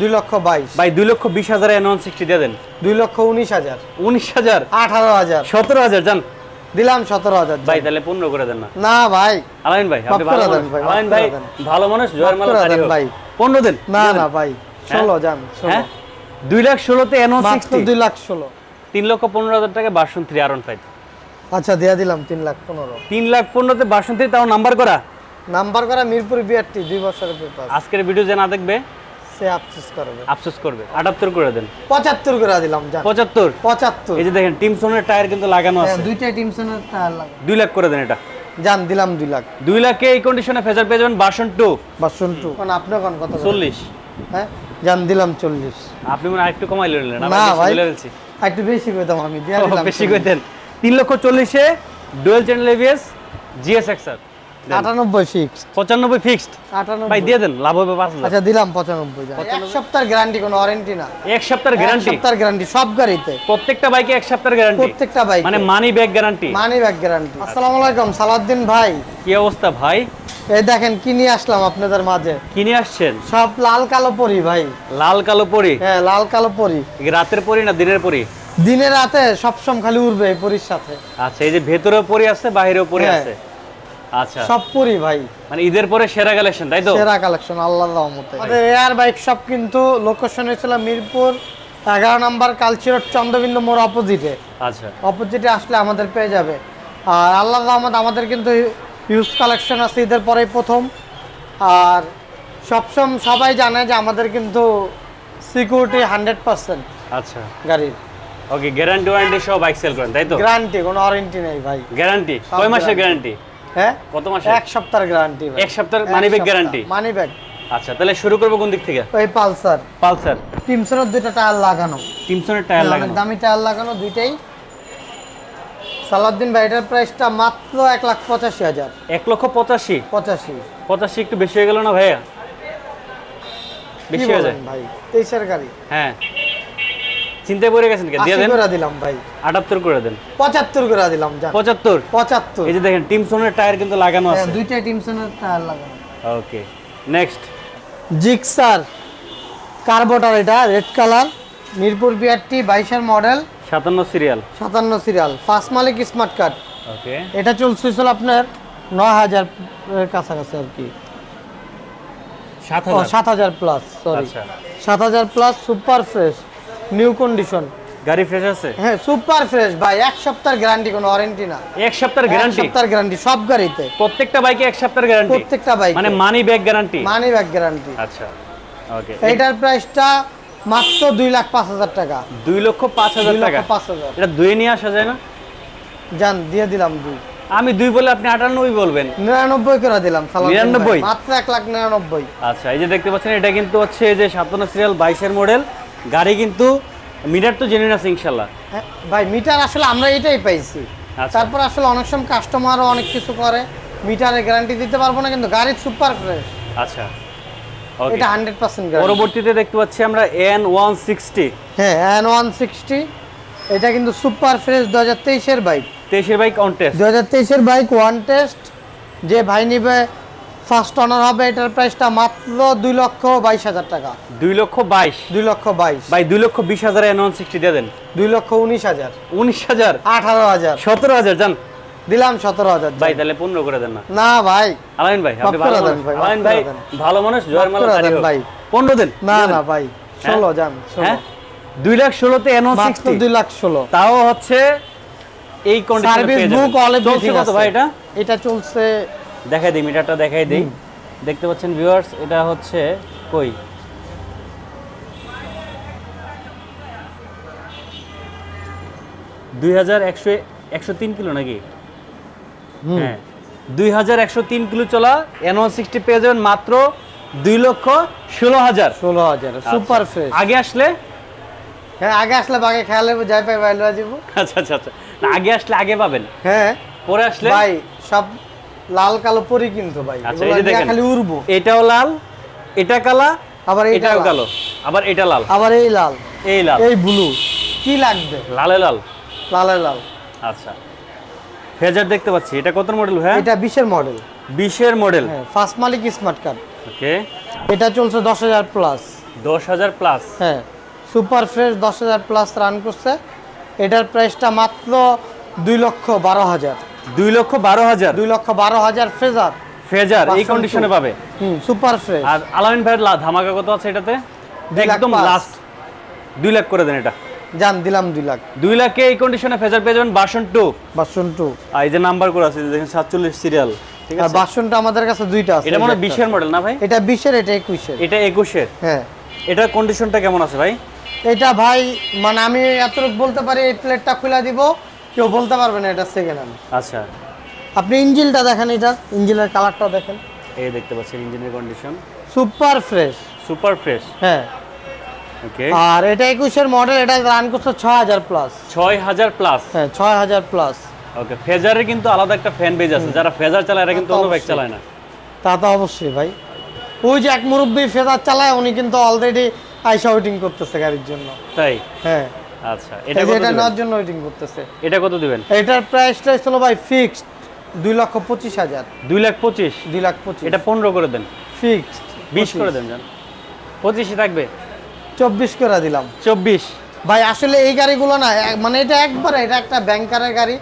দুই লক্ষ বাইশ। ভাই দুই লক্ষ বিশ হাজার এন ওয়ান সিক্সটি দিয়ে দেন। দুই লক্ষ উনিশ হাজার। উনিশ হাজার? আঠারো হাজার সতেরো হাজার দিলাম সতেরো হাজার ভাই তাহলে পনেরো করে দেন না। না ভাই। আলাইন ভাই আপনি ভালো মানুষ। আলাইন ভাই ভালো মানুষ জয়ের মালা দেন ভাই। পনেরো দিন না না ভাই ষোলো যান হ্যাঁ? দুই লাখ ষোলোতে এন ওয়ান সিক্সটি? দুই লাখ ষোলো। তিন লক্ষ পনেরো হাজার টাকা বাসন থ্রি আর ফাইভ আচ্ছা দিয়ে দিলাম তিন লাখ পনেরো। তিন লাখ পনেরোতে বাসন থ্রি তাও নাম্বার করা? নাম্বার করা মিরপুর বিআরটি দুই বছরের পেপার আজকের ভিডিও যে না দেখবে সে আফসোস করবে। আফসোস করবে। আটাত্তর করে দেন। পঁচাত্তর করে দিলাম যান। পঁচাত্তর? পঁচাত্তর। এই যে দেখেন টিমসনের টায়ার কিন্তু লাগানো হ্যাঁ, আছে। দুইটা টিমসনের টায়ার লাগে দুই লাখ করে দেন এটা। যান দিলাম দুই লাখ। দুই লাখে এই কন্ডিশনে ফেজার পেয়ে যাবেন বাসন টু কোন আপনি কোন কত করে? চল্লিশ। হ্যাঁ যান দিলাম চল্লিশ। আপনি মনে আরেকটু কমাই নিলেন না ভাই। একটু বেশি কইতাম আমি দিয়া দিলাম বেশি করে দেন। তিন লক্ষ চল্লিশে dual channel ABS GS XR আটানব্বই ফিক্স পঁচানব্বই ফিক্সড আটানব্বই। ভাই দিয়ে দেন লাভ হবে পাঁচ হাজার। আচ্ছা দিলাম পঁচানব্বই যান। এক সপ্তাহের গ্যারান্টি কোনো ওয়ারেন্টি না। এক সপ্তাহের এক সপ্তাহের গ্যারান্টি সব গাড়িতে। প্রত্যেকটা বাইকে এক সপ্তাহের গ্যারান্টি প্রত্যেকটা বাইক মানে money back guarantee money back guarantee আসসালামু আলাইকুম সালাউদ্দিন ভাই। কি অবস্থা ভাই? এই দেখেন কি নিয়ে আসলাম আপনাদের মাঝে? কিনে আসছেন? সব লাল কালো পরি ভাই। লাল কালো পরি? হ্যাঁ লাল কালো পরি। রাতের পরি না দিনের পরি? দিনে রাতে সবসম খালি উড়বে এই পরির সাথে। আচ্ছা এই যে ভেতরেও পরি আছে বাইরেও পরি হ্যাঁ। আছে? আচ্ছা। সব পরি ভাই। মানে ঈদের পরে সেরা কালেকশন তাই তো? সেরা কালেকশন আল্লাহর রহমতে। আমাদের এয়ার বাইক শপ কিন্তু লোকেশন হয়েছিল মিরপুর এগারো নাম্বার কালচিরোড চন্দ্রবিন্দু মোড় অপোজিটে আচ্ছা। অপোজিটে আসলে আমাদের পেয়ে যাবে। আর আল্লাহর রহমত আমাদের কিন্তু হিউজ কালেকশন আছে ঈদের পরেই প্রথম। আর সবসম সবাই জানে যে আমাদের কিন্তু সিকিউরিটি হান্ড্রেড পার্সেন্ট আচ্ছা। গাড়ির ওকে গ্যারান্টি ওয়ারেন্টি সহ বাইক সেল করেন তাই তো? গ্যারান্টি কোনো ওয়ারেন্টি নেই ভাই। গ্যারান্টি কয় মাসের গ্যারান্টি হ্যাঁ? কত মাসে? এক সপ্তাহের গ্যারান্টি এক সপ্তাহের money back guarantee money back আচ্ছা তাহলে শুরু করব কোন দিক থেকে? ওই পালসার। পালসার। টিমসনের দুইটা টায়ার লাগানো। টিমসনের টায়ার লাগানো। দামি টায়ার লাগানো দুইটাই। সালাউদ্দিন ভাই এটার প্রাইসটা মাত্র এক লাখ পঁচাশি হাজার। এক লক্ষ পঁচাশি? পঁচাশি। পঁচাশি একটু বেশি হয়ে গেল না ভাইয়া? বেশি হয়ে যায়। ভাই? তেইশের গাড়ি। হ্যাঁ। চিন্তায় পড়ে গেছেন কে? দিয়ে দেন। করে দিলাম ভাই। আটাত্তর করে দেন। পঁচাত্তর করে দিলাম যান পঁচাত্তর? পঁচাত্তর। এই যে দেখেন টিমসনের টায়ার কিন্তু লাগানো হ্যাঁ, আছে। দুইটাই টিমসনের টায়ার লাগানো। Okay next. জিক্সার কার্বোটার এটা রেড কালার মিরপুর বিআরটি বাইশের মডেল। সাতান্ন সিরিয়াল। সাতান্ন সিরিয়াল ফার্স্ট মালিক স্মার্ট কার্ড। ওকে। এটা চলছিল আপনার নয় হাজার এর কাছাকাছি আর কি। সাত ও হাজার সাত হাজার প্লাস সরি আচ্ছা। সাত হাজার plus super fresh new condition গাড়ি ফ্রেশ আছে? হ্যাঁ সুপার ফ্রেশ ভাই এক সপ্তাহের গ্যারান্টি কোনো ওয়ারেন্টি না। এক সপ্তাহের এক গ্যারান্টি সপ্তাহের গ্যারান্টি সব গাড়িতে। প্রত্যেকটা বাইকে এক সপ্তাহের গ্যারান্টি প্রত্যেকটা বাইক মানে money back guarantee money back guarantee আচ্ছা ওকে এইটার প্রাইসটা মাত্র দুই লাখ পাঁচ হাজার টাকা। দুই লক্ষ পাঁচ হাজার টাকা? পাঁচ হাজার। এটা দুয়ে নিয়ে আসা যায় না? যান দিয়ে দিলাম দুই। আমি দুই বলে আপনি আটানব্বই বলবেন। নিরানব্বই করে দিলাম। নিরানব্বই? মাত্র এক লাখ নিরানব্বই। আচ্ছা এই যে দেখতে পাচ্ছেন এটা কিন্তু হচ্ছে এই যে সাতান্ন সিরিয়াল বাইশের মডেল গাড়ি কিন্তু মিটার তো জেনে আছে ইনশাল্লাহ। হ্যাঁ, ভাই মিটার আসলে আমরা এটাই পাইছি। আচ্ছা। তারপর আসলে অনেক সময় কাস্টমারও অনেক কিছু করে। মিটারে গ্যারান্টি দিতে পারব না কিন্তু গাড়ির সুপার ফ্রেশ আচ্ছা। এটা হান্ড্রেড পার্সেন্ট গ্যারান্টি পরবর্তীতে দেখতে পাচ্ছি আমরা এন ওয়ান সিক্সটি হ্যাঁ এন ওয়ান সিক্সটি এটা কিন্তু সুপার ফ্রেশ দু হাজার তেইশের বাইক তেইশের বাইক অন টেস্ট দু হাজার তেইশের বাইক ওয়ান টেস্ট যে ভাই নিবে ফার্স্ট অনার হবে এটার প্রাইসটা মাত্র দুই লক্ষ বাইশ হাজার টাকা। দুই লক্ষ বাইশ? দুই লক্ষ বাইশ। ভাই দুই লক্ষ বিশ হাজার এন ওয়ান সিক্সটি দিয়ে দেন। দুই লক্ষ উনিশ হাজার। উনিশ হাজার? আঠারো হাজার। সতেরো হাজার যান দিলাম সতেরো হাজার। ভাই তাহলে পনেরো করে দেন না। না ভাই। আলাইন ভাই আপনি ভালো মানুষ। আলাইন ভাই ভালো মানুষ জয়ের মালা দেন ভাই। পনেরো দিন। না না ভাই ষোলো যান হ্যাঁ? দুই লাখ ষোলোতে এন ওয়ান সিক্সটি দুই লাখ ষোলো। তাও হচ্ছে এই কন্ডিশনে সার্ভিস বুক অল কত ভাই এটা? এটা চলছে দেখাই দিই মিটারটা দেখাই দিই। দেখতে পাচ্ছেন ভিউয়ার্স এটা হচ্ছে কই? দুই হাজার একশো একশো তিন কিলো নাকি? হ্যাঁ। দুই হাজার একশো তিন কিলো চলা এন ওয়ান সিক্সটি পেয়ে যাবেন মাত্র দুই লক্ষ ষোলো হাজার। ষোলো হাজার সুপার ফ্রেশ আগে আসলে? হ্যাঁ আগে আসলে বাগে খেয়ালে যাই পাই যাব। আচ্ছা আচ্ছা আচ্ছা। আগে আসলে আগে পাবেন। হ্যাঁ। পরে আসলে? ভাই সব লাল কালো পরি কিন্তু ভাই আচ্ছা এই যে দেখেন খালি উড়বো। এটাও লাল এটা কালা আবার এটাও কালো আবার এটা লাল। আবার এই লাল। এই লাল। এই ব্লু। কি লাগবে? লালে লাল। লালে লাল। আচ্ছা। ফেজার দেখতে পাচ্ছি এটা কত মডেল হ্যাঁ এটা বিশের মডেল বিশের মডেল হ্যাঁ ফার্স্ট মালিক স্মার্ট কার্ড ওকে। এটা চলছে দশ হাজার প্লাস দশ হাজার প্লাস হ্যাঁ সুপার ফ্রেশ দশ হাজার প্লাস রান করছে। এটার প্রাইসটা মাত্র দুই লক্ষ বারো হাজার। দুই লক্ষ বারো হাজার। দুই লক্ষ বারো হাজার ফ্রেজার। ফেজার এই কন্ডিশনে পাবে। হুম সুপার ফ্রেশ আর আলামিন ভাইয়ের লা- ধামাকা কত আছে এটাতে? একদম লাস্ট দুই লাখ করে দেন এটা। জান দিলাম দুই লাখ। দুই লাখে এই কন্ডিশনে ফেজার পেয়ে যাবেন বাসন টু। বাসন টু। আর এই যে নাম্বার করে আছে দেখেন সাতচল্লিশ সিরিয়াল ঠিক আছে? বাসনটা আমাদের কাছে দুইটা আছে। এটা মনে বিশের মডেল না ভাই? এটা বিশের এটা একুশের। এটা একুশের। হ্যাঁ। এটার কন্ডিশনটা কেমন আছে ভাই? এটা ভাই মানে আমি এত বলতে পারি এই প্লেটটা খুলে দিব। কেউ বলতে পারবে না এটা সেকেন্ড হ্যান্ড আচ্ছা। আপনি ইঞ্জিনটা দেখেন এটা ইঞ্জিনের কালারটা দেখেন। এই দেখতে পাচ্ছেন ইঞ্জিনের condition super fresh super fresh হ্যাঁ। ওকে আর এটা একুশের মডেল এটা রান করছে ছয় হাজার প্লাস ছয় হাজার প্লাস হ্যাঁ ছয় হাজার প্লাস ওকে ফেজারের কিন্তু আলাদা একটা ফ্যান বেজ আছে। যারা ফেজার চালায় এরা কিন্তু অন্য বাইক চালায় না। তা তো অবশ্যই ভাই। ওই যে এক মুরব্বী ফেদার চালায় উনি কিন্তু অলরেডি আইসা ওয়েটিং করতেছে গাড়ির জন্য। তাই? হ্যাঁ। আচ্ছা এটা এটা এটা নেওয়ার জন্য ওয়েটিং করতেছে। এটা কত দিবেন? এটার প্রাইসটা ছিল ভাই ফিক্সড দুই লক্ষ পঁচিশ হাজার। দুই লাখ পঁচিশ? দুই লাখ পঁচিশ। এটা পনেরো করে দেন। ফিক্সড বিশ করে দেন পঁচিশে থাকবে? চব্বিশ করে দিলাম। চব্বিশ? ভাই আসলে এই গাড়িগুলো না মানে এটা একবারে এটা একটা ব্যাংকারের গাড়ি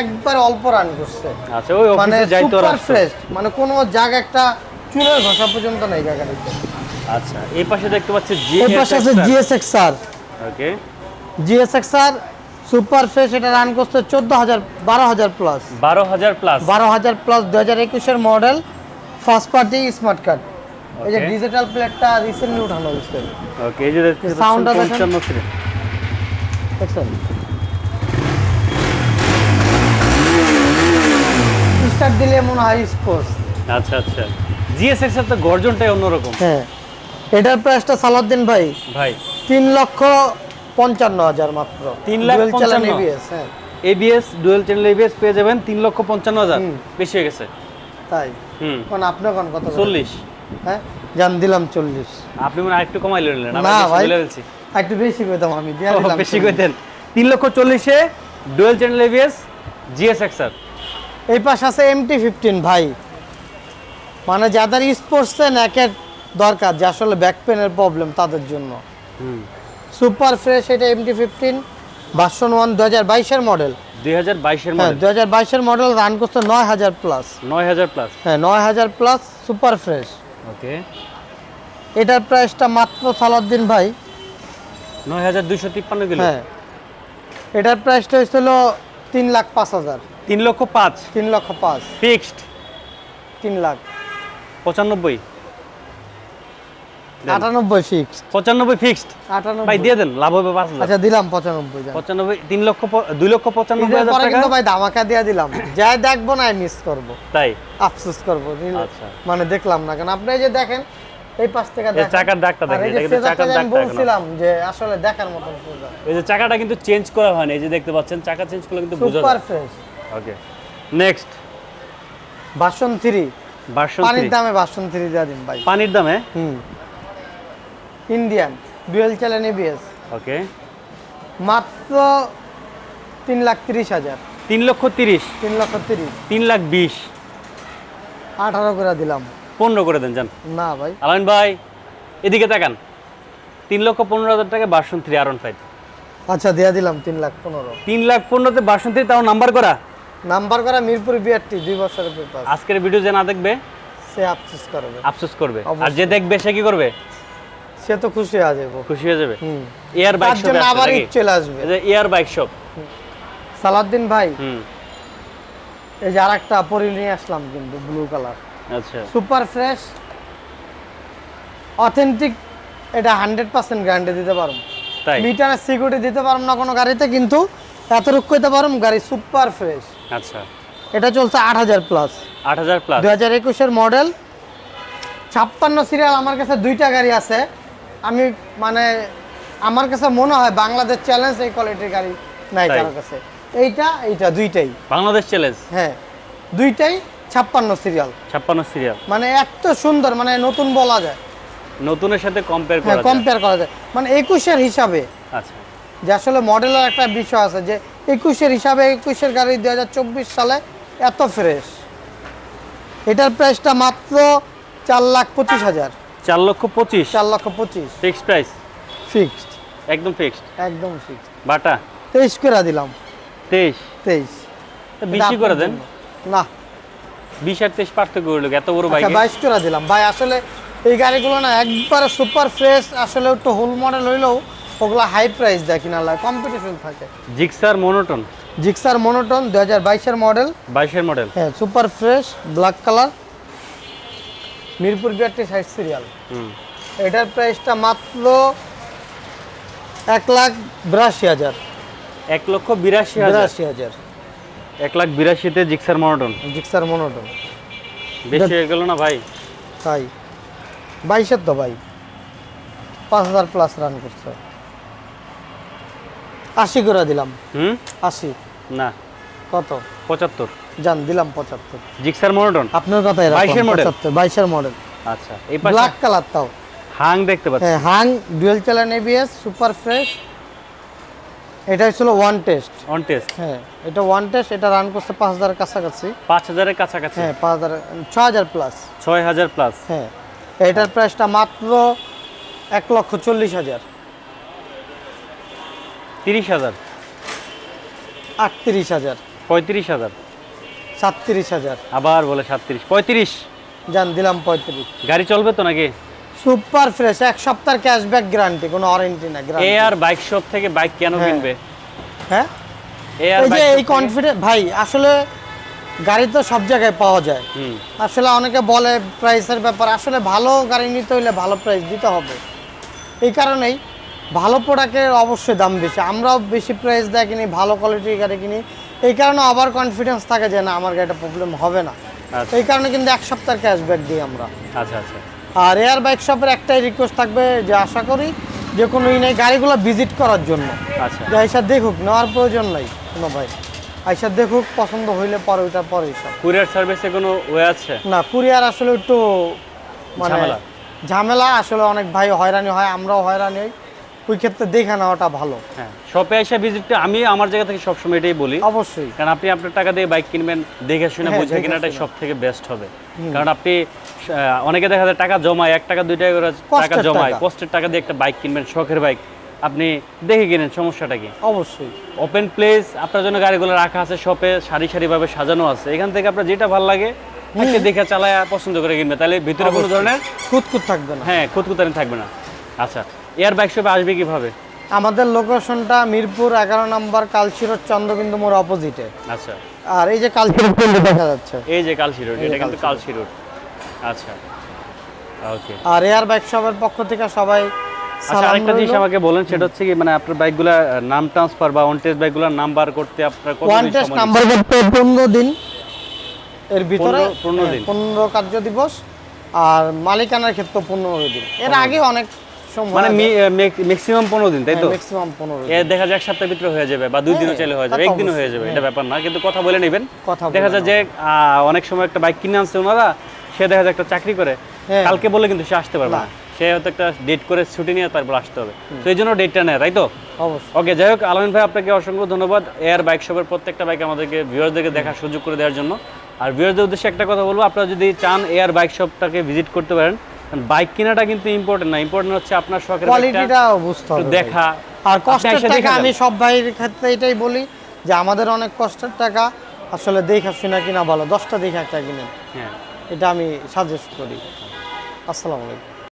একবার অল্প রান করছে। আচ্ছা ওই মানে সুপার ফ্রেশ মানে কোনো জায়গা একটা চুলের ঘষা পর্যন্ত নেই গাড়িতে। আচ্ছা এই পাশে দেখতে পাচ্ছি জি এর পাশে আছে GSX R okay GSX R super fresh এটা রান করছে চোদ্দ হাজার বারো হাজার প্লাস বারো হাজার প্লাস বারো হাজার প্লাস দু হাজার একুশের model first party smart card এই যে ডিজিটাল প্লেটটা রিসেন্টলি উঠানো হয়েছে। ওকে এই যে Sound-টা দেখেন। দেখছেন? স্টার্ট দিলে মনে হয় স্পোর্টস আচ্ছা আচ্ছা। জিএসএক্স এর তো গর্জনটাই অন্যরকম। হ্যাঁ। এটার প্রাইসটা সালাউদ্দিন ভাই ভাই। তিন লক্ষ পঞ্চান্ন হাজার মাত্র। তিন লাখ পঞ্চান্ন? হ্যাঁ। এবিএস ডুয়েল চ্যানেল এবিএস পেয়ে যাবেন তিন লক্ষ পঞ্চান্ন হাজার। বেশি হয়ে গেছে। তাই? হুম। কোন আপনি কোন কত চল্লিশ। হ্যাঁ? জান দিলাম চল্লিশ। আপনি মানে আরেকটু কমাই নিলেন না ভাই একটু বেশি কইতাম আমি দিয়ে দিলাম বেশি 40 করে দেন। তিন লক্ষ চল্লিশে dual channel ABS GSX R এই পাশে আছে এমটি ফিফটিন ভাই। মানে যাদের স্পোর্টসে ন্যাকেট দরকার যে আসলে ব্যাক পেনের প্রবলেম তাদের জন্য। হুম। সুপার ফ্রেশ এটা এমটি ফিফটিন ভার্সন ওয়ান দু হাজার বাইশের মডেল দুই হাজার বাইশের হ্যাঁ মডেল দু হাজার বাইশের মডেল রান করছে নয় হাজার প্লাস নয় হাজার প্লাস হ্যাঁ নয় হাজার প্লাস সুপার ফ্রেশ ওকে এটার প্রাইসটা মাত্র সালাউদ্দিন ভাই। নয় হাজার দুইশো তিপ্পান্ন কিলো। হ্যাঁ। এটার প্রাইসটা হয়েছিল তিন লাখ পাঁচ হাজার। তিন লক্ষ পাঁচ। তিন লক্ষ পাঁচ। ফিক্সড তিন লাখ। পঁচানব্বই। দেন। আটানব্বই ফিক্স পঁচানব্বই ফিক্সড আটানব্বই। ভাই দিয়ে দেন লাভ হবে পাঁচ হাজার। আচ্ছা দিলাম পঁচানব্বই জান। পঁচানব্বই তিন লক্ষ প- দুই লক্ষ পঁচানব্বই ঈদের হাজার পরে টাকা। কিন্তু ভাই ধামাকা দিয়ে দিলাম। যাই দেখব না মিস করব। তাই? আফসোস করব আচ্ছা। মানে দেখলাম না কেন। আপনি যে দেখেন এই পাশ থেকে দেখেন। চাকার দাগটা দেখেন এটা কিন্তু চাকার দাগটা বলছিলাম যে আসলে দেখার ফেজার এই যে চাকাটা কিন্তু চেঞ্জ করা হয়নি এই যে দেখতে পাচ্ছেন চাকা চেঞ্জ করলে কিন্তু বোঝা super fresh okay next version three version পানির দামে ভার্সন থ্রি দিয়ে দিন ভাই। পানির দামে? হুম। Indian dual channel ABS okay মাত্র তিন লাখ তিরিশ হাজার। তিন লক্ষ তিরিশ। তিন লক্ষ তিরিশ। তিন লাখ বিশ। আঠারো করে দিলাম। পনেরো করে দেন যান। না ভাই। আলামিন ভাই এদিকে তাকান। তিন লক্ষ পনেরো হাজার টাকা ভার্সন থ্রি আর ফাইভ আচ্ছা দিয়ে দিলাম তিন লাখ পনেরো। তিন লাখ পনেরোতে ভার্সন থ্রি তাও নাম্বার করা? নাম্বার করা মিরপুর বিআরটি দুই বছরের পেপার আজকের ভিডিও যে না দেখবে সে আফসোস করবে। আফসোস করবে। আর যে দেখবে সে কি করবে? সে তো খুশি হয়ে যাব। খুশি হয়ে যাবে? এয়ার বাইক শপ আবার চলে আসবে। এয়ার বাইক শপ সালাউদ্দিন ভাই হুম। এই যে আরেকটা পরি নিয়ে আসলাম কিন্তু ব্লু কালার আচ্ছা। সুপার ফ্রেশ অথেন্টিক এটা হান্ড্রেড পার্সেন্ট গ্যারান্টি দিতে পারব। তাই? মিটারের সিকিউরিটি দিতে পারব না কোনো গাড়িতে কিন্তু এতটুকু কইতে পারব গাড়ি সুপার ফ্রেশ আচ্ছা। এটা চলছে আট হাজার প্লাস আট হাজার প্লাস দু হাজার একুশের মডেল ছাপ্পান্ন সিরিয়াল আমার কাছে দুইটা গাড়ি আছে। আমি মানে আমার কাছে মনে হয় বাংলাদেশ চ্যালেঞ্জ এই কোয়ালিটির গাড়ি নাই? কারোর কাছে। এইটা এইটা দুইটাই। বাংলাদেশ চ্যালেঞ্জ হ্যাঁ। দুইটাই ছাপ্পান্ন সিরিয়াল ছাপ্পান্ন সিরিয়াল মানে এত সুন্দর মানে নতুন বলা যায়। নতুনের সাথে কম্পেয়ার করা যায় কম্পেয়ার করা যায়। মানে একুশের হিসাবে। আচ্ছা। যে আসলে মডেলের একটা বিষয় আছে যে একুশের হিসাবে একুশের গাড়ি দু হাজার চব্বিশ সালে এত ফ্রেশ এটার প্রাইসটা মাত্র চার লাখ পঁচিশ হাজার। চার লক্ষ পঁচিশ। চার লক্ষ পঁচিশ। ফিক্সড প্রাইস ফিক্সড একদম ফিক্সড একদম ফিক্সড বাটা? তেইশ করে দিলাম। তেইশ? তেইশ। বেশি করে দেন। না। বিশ আর তেইশ পার্থক্য করল এত বড় আচ্ছা বাইকে? বাইশ করে দিলাম। ভাই আসলে এই গাড়িগুলো না একবারে সুপার ফ্রেশ আসলে একটু হোল মডেল হইলেও ওগুলো হাই প্রাইস দেয় কিনা কম্পিটিশন থাকে। Gixxer monotone? জিক্সার মনোটন দু হাজার বাইশের মডেল বাইশের মডেল হ্যাঁ super fresh black colour Mirpur BRT side serial হুম। এটার প্রাইসটা মাত্র এক লাখ বিরাশি হাজার। এক লক্ষ বিরাশি বিরাশি হাজার। এক লাখ বিরাশিতে জিক্সার মনোটন। Gixxer monotone. বেশি হয়ে গেল না ভাই? তাই। বাইশের তো ভাই। পাঁচ হাজার প্লাস রান করছে। আশি করে দিলাম। হুম? আশি। না। কত? পঁচাত্তর। জান দিলাম পঁচাত্তর। জিক্সার মনোটন আপনার কথাই 22 এর model? পঁচাত্তর বাইশের মডেল। আচ্ছা এই পাশে? ব্ল্যাক কালার তাও। হাং দেখতে পাচ্ছি। হ্যাঁ হাং ডুয়েল চালান এবিএস সুপার ফ্রেশ এটা ছিল ওয়ান টেস্ট অন টেস্ট হ্যাঁ এটা ওয়ান টেস্ট এটা রান করছে পাঁচ হাজারের কাছাকাছি। পাঁচ হাজারের কাছাকাছি? হ্যাঁ পাঁচ হাজার ছ হাজার প্লাস ছয় হাজার প্লাস হ্যাঁ এটার প্রাইসটা মাত্র এক লক্ষ চল্লিশ হাজার। তিরিশ হাজার? আটত্রিশ হাজার। পঁয়ত্রিশ হাজার? সাতত্রিশ হাজার। আবার বলে সাতত্রিশ। পঁয়ত্রিশ? জান দিলাম পঁয়ত্রিশ। গাড়ি চলবে তো নাকি? সুপার ফ্রেশ এক সপ্তাহের ক্যাশব্যাক গ্যারান্টি কোনো ওয়ারেন্টি না এ আর বাইক শপ থেকে বাইক কেন হ্যাঁ। কিনবে? হ্যাঁ? এই যে এই কনফিডেন্স ভাই আসলে গাড়ি তো সব জায়গায় পাওয়া যায়। আসলে অনেকে বলে প্রাইসের ব্যাপার আসলে ভালো গাড়ি নিতে হলে ভালো প্রাইস দিতে হবে। এই কারণেই ভালো প্রোডাক্টের অবশ্যই দাম বেশি। আমরাও বেশি প্রাইস দেয় কিনি ভালো কোয়ালিটির গাড়ি কিনি। এই কারণে আবার কনফিডেন্স থাকে যে না আমার গাড়িটা প্রবলেম হবে না। আচ্ছা। এই কারণে কিন্তু এক সপ্তাহের ক্যাশব্যাক দিই আমরা। আচ্ছা আচ্ছা। আর এয়ার বাইক শপের একটাই রিকোয়েস্ট থাকবে যে আশা করি যে কোনো ই নেই গাড়িগুলো ভিজিট করার জন্য। আচ্ছা। আইসা দেখুক নেওয়ার প্রয়োজন নাই কোনো ভাই। আইসা দেখুক পছন্দ হইলে পরে ওইটা পরে সব কুরিয়ার সার্ভিসে কোনো ওয়ে আছে? না কুরিয়ার আসলে একটু মানে ঝামেলা। ঝামেলা আসলে অনেক ভাই হয়রানি হয় আমরাও হয়রানি হই। ওই ক্ষেত্রে দেখে নেওয়াটা ভালো। হ্যাঁ শপে এসে ভিজিট আমি আমার জায়গা থেকে সবসময় এটাই বলি। অবশ্যই। কারণ আপনি আপনার টাকা দিয়ে বাইক কিনবেন দেখে শুনে হ্যাঁ, বুঝে কেনাটাই সব থেকে বেস্ট হবে। কারণ আপনি অনেকে দেখা যায় টাকা জমায় এক টাকা দুই টাকা করে টাকা জমায়। কষ্টের টাকা দিয়ে একটা বাইক কিনবেন শখের বাইক আপনি দেখে কিনেন সমস্যাটা কি? অবশ্যই। ওপেন প্লেস আপনার জন্য গাড়িগুলো রাখা আছে শপে সারি সারিভাবে সাজানো আছে। এখান থেকে আপনার যেটা ভালো লাগে একটা দেখে চালায় পছন্দ করে কিনবে তাহলে ভিতরে কোনো ধরনের খুঁতখুত থাকবে না। হ্যাঁ খুঁতখুতানি থাকবে না। আচ্ছা এয়ার বাইক শপে আসবে কীভাবে? আমাদের লোকেশনটা মিরপুর এগারো নম্বর কালচিরোড চন্দ্রবিন্দু মোড় অপোজিটে আচ্ছা। আর এই যে কালচিরোড কিন্তু দেখা যাচ্ছে। এই যে কালশি রোড এটা কিন্তু কালশি কালশি রোড আচ্ছা। ওকে আর এয়ার বাইক শপের পক্ষ থেকে সবাই আচ্ছা আরেকটা জিনিস আমাকে বলেন সেটা হচ্ছে কি মানে আপনার বাইকগুলা নাম ট্রান্সফার বা অন টেস্ট বাইকগুলোর নাম্বার করতে আপনার কত ওয়ান টেস্ট নাম্বার করতে পনেরো দিন। এর ভিতরে পনেরো- পনেরো হ্যাঁ, দিন। পনেরো কার্য দিবস আর মালিকানার ক্ষেত্রে পনেরো দিন। এর আগে অনেক সময় মানে ম্যাক্সিমাম পনেরো দিন তাই তো? ম্যাক্সিমাম পনেরো এ দেখা যায় এক সপ্তাহের ভিতরে হয়ে যাবে বা দুই দিনও হ্যাঁ, চাইলে হয়ে যাবে একদিনও হয়ে যাবে হ্যাঁ। এটা ব্যাপার না কিন্তু কথা বলে নেবেন। দেখা যায় যে অনেক সময় একটা বাইক কিনে আনছে ওনারা সে দেখা যায় একটা চাকরি করে হ্যাঁ। কালকে বলে কিন্তু সে আসতে পারবে। না। সে হয়তো একটা ডেট করে ছুটি নিয়ে তারপর আসতে হবে। তো এই জন্য ডেটটা নেয় তাই তো? ওকে যাই হোক আলমিন ভাই আপনাকে অসংখ্য ধন্যবাদ এয়ার বাইক শপের প্রত্যেকটা বাইক আমাদেরকে ভিউয়ারদেরকে দেখার সুযোগ করে দেওয়ার জন্য। আর ভিউয়ারদের উদ্দেশ্যে একটা কথা বলব আপনারা যদি চান এয়ার বাইক শপটাকে ভিজিট করতে পারেন বাইক কেনাটা কিন্তু ইম্পর্টেন্ট না ইম্পর্টেন্ট হচ্ছে আপনার শখের কোয়ালিটিটা বুঝতে হবে দেখা। আর কষ্টের টাকা আমি সব ভাইয়ের ক্ষেত্রে এটাই বলি যে আমাদের অনেক কষ্টের টাকা আসলে দেখা শুনা কিনা ভালো। দশটা দেখে একটা কিনেন। হ্যাঁ। এটা আমি সাজেস্ট করি। আসসালামু আলাইকুম।